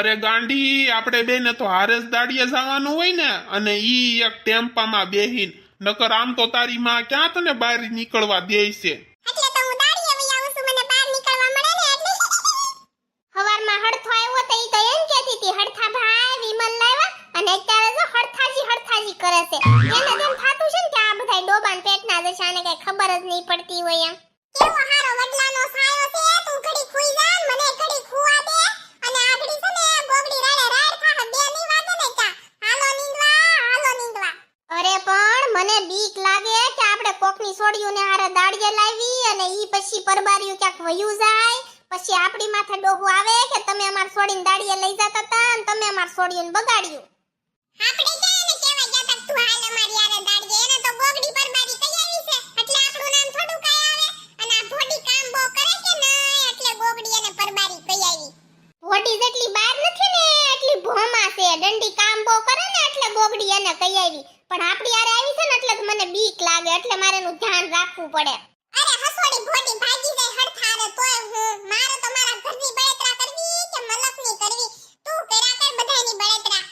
અરે ગાંડી, આપણે બેને તો હારેસ દાડીએ જવાનું હોય ને, અને ઈ એક ટેમ્પામાં બેહીન, નકર આમ તો તારી માં ક્યાં તને બહાર નીકળવા દે છે? એમ કહેતી હતી, હડથા ભાઈ, વિમલ લાવ્યા. અને અત્યારે હડથાજી હડથાજી કરે છે. એને થાતું છે ને કે આ બધાય ડોબાન પેટના જશે આને કઈ ખબર જ નહીં પડતી હોય એમ. કેવો હારો વડલાનો સાયો છે તું ઘડી ખુઈ જા ને મને ઘડી ખુવા દે અને આગળી છે ને ગોગડી રાડે રાડ થાહ બે ની વાગે ને કા હાલો નીંદવા હાલો નીંદવા અરે પણ મને બીક લાગે કે આપણે કોકની સોડિયુંને હારે દાડિયે લાવી અને ઈ પછી પરબાર્યું ક્યાંક વયું જાય પછી આપણી માથે ડોહું આવે કે તમે અમાર છોડીને દાડીએ લઈ જતા હતા અને તમે અમાર છોડીને બગાડ્યું. આપણે ક્યાં એને કહેવા ગયા તા તું હાલ અમારી હારે દાડીએ એને તો બોગડી પરબારી તૈયારી છે? એટલે આપણું નામ થોડું કાય આવે? અને આ ભોડી કામ બો કરે કે નહીં? એટલે બોગડી એને પરબારી કઈ ભોડી જેટલી બાર નથી ને એટલી ભોમા છે. દંડી કામ બો કરે ને એટલે બોગડી એને તૈયારી પણ આપણી આરે આવી છે ને એટલે મને બીક લાગે. એટલે મારે એનું ધ્યાન રાખવું પડે અરે હસોડી ભોડી ભાગી જાય હડથારે તોય હું મારે તો મારા ઘરની બળતરા કરવી કે મલકની કરવી તું કર્યા કર બધાયની બળતરા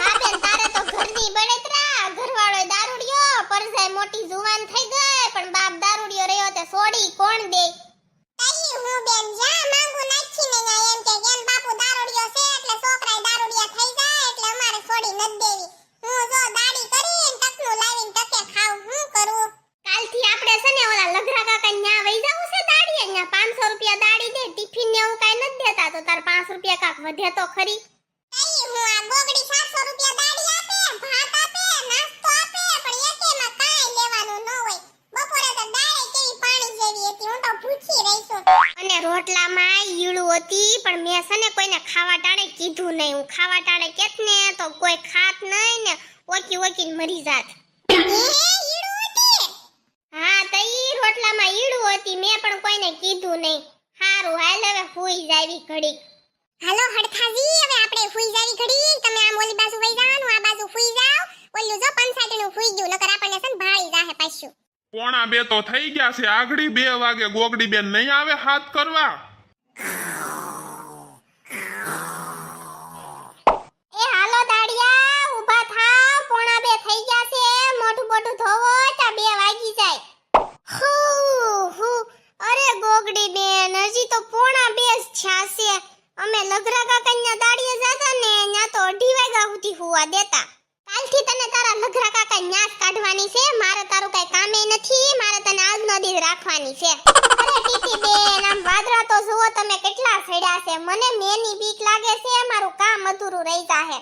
હા બેન તારે તો ઘરની બળતરા ઘરવાળો દારૂડિયો પરજાય મોટી જુવાન થઈ ગઈ પણ બાપ દારૂડિયો રહ્યો તે સોડી કોણ દે તઈ હું બેન જા માંગુ નાખીને ન્યા એમ કે કેમ બાપુ દારૂડિયો છે એટલે છોકરાય દારૂડિયા થઈ જાય એટલે અમારે છોડી નત દેવી હું જો દાડી કરીને ટકનું લાવીને ટકે ખાવ હું કરું કાલથી આપણે છે ને ઓલા લગરા કાકા ન્યા વઈ જાવું છે દાડીએ 500 રૂપિયા દાડી દે ટિફિન ને એવું કાઈ નથી દેતા તો તાર પાંચ રૂપિયા કાક વધે તો ખરી. હું આ ગોગડી 700 રૂપિયા દાડી આપે ભાત આપે નાસ્તો આપે પણ એકેમાં કાઈ લેવાનું ન હોય. બપોરે તો દાળે કેવી પાણી જેવી હતી હું તો ભૂખી રહી છું. અને રોટલામાં ઈળું હતી પણ મેં છે ને કોઈને ખાવા ટાણે કીધું નહીં. હું ખાવા ટાણે કેત ને તો કોઈ ખાત નહીં ને ઓકી ઓકીને મરી જાત. ઈ ઈડું હતી મેં પણ કોઈને કીધું નહીં. હારું હાલ હવે હુઈ જાવી ઘડી હાલો હડખાજી હવે આપણે હુઈ જાવી ઘડી તમે આમ ઓલી બાજુ વઈ જાવ આ બાજુ હુઈ જાવ ઓલું જો પંચાયતનું હુઈ ગયું નકર આપણને સન ભાળી જાહે પાછું. પોણા બે તો થઈ ગયા છે આગળી બે વાગે ગોગડી બેન નહીં આવે હાથ કરવા એ હાલો દાડિયા ઊભા થાવ પોણા બે થઈ ગયા છે મોઢું મોઢું ધોવો તા બે વાગી જાય હુ હુ અરે ગોગડી બેન હજી તો પોણા બે જ થયા છે અમે લગરા કાકાના દાડિયે જાતા ને ન્યા તો અઢી વાગ્યા સુધી હુવા દેતા કાલથી તને તારા લગરા કાકા ન્યાસ કાઢવાની છે મારે કઈ નથી મારે તને આજનો દિવસ રાખવાની છે. અરે ટીટી બેન આમ વાદળા તો જુઓ તમે કેટલા સડ્યા છે. મને મેની બીક લાગે છે મારું કામ અધૂરું રહી જાહે.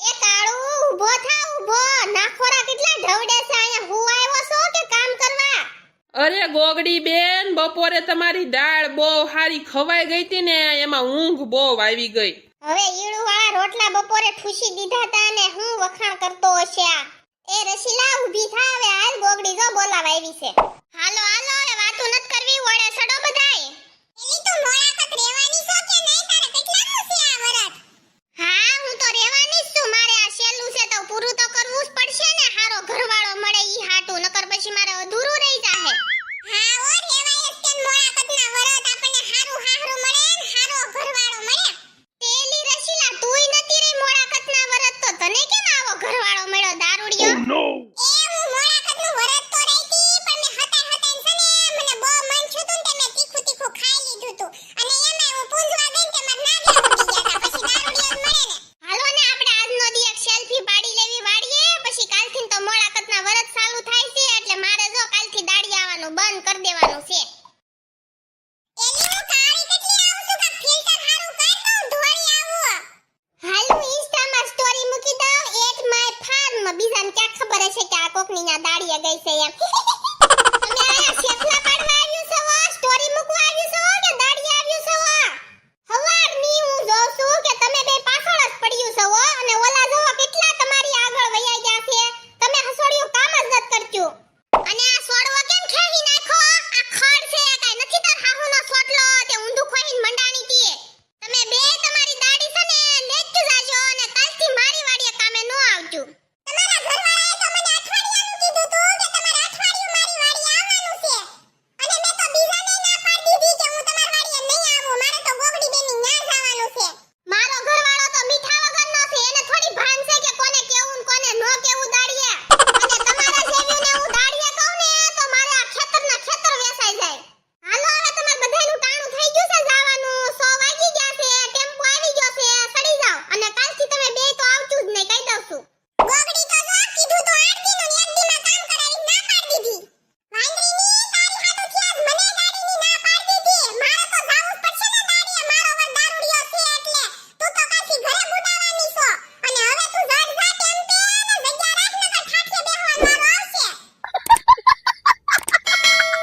એ કાળુ ઊભો થા ઊભો. નાખોરા કેટલા ઢવડે છે અહીંયા? હું આવ્યો છો કે કામ કરવા? અરે ગોગડી બેન બપોરે તમારી દાળ બહુ હારી ખવાઈ ગઈ હતી ને એમાં ઊંઘ બહુ આવી ગઈ. હવે ઈળુ વાળા રોટલા બપોરે ઠૂસી દીધા તા ને હું વખાણ કરતો હશે આ. એ રસીલા ઊભી થા હવે હાલ ગોગડી જો બોલાવા આવી છે. ના દાડીએ ગઈ છે એમ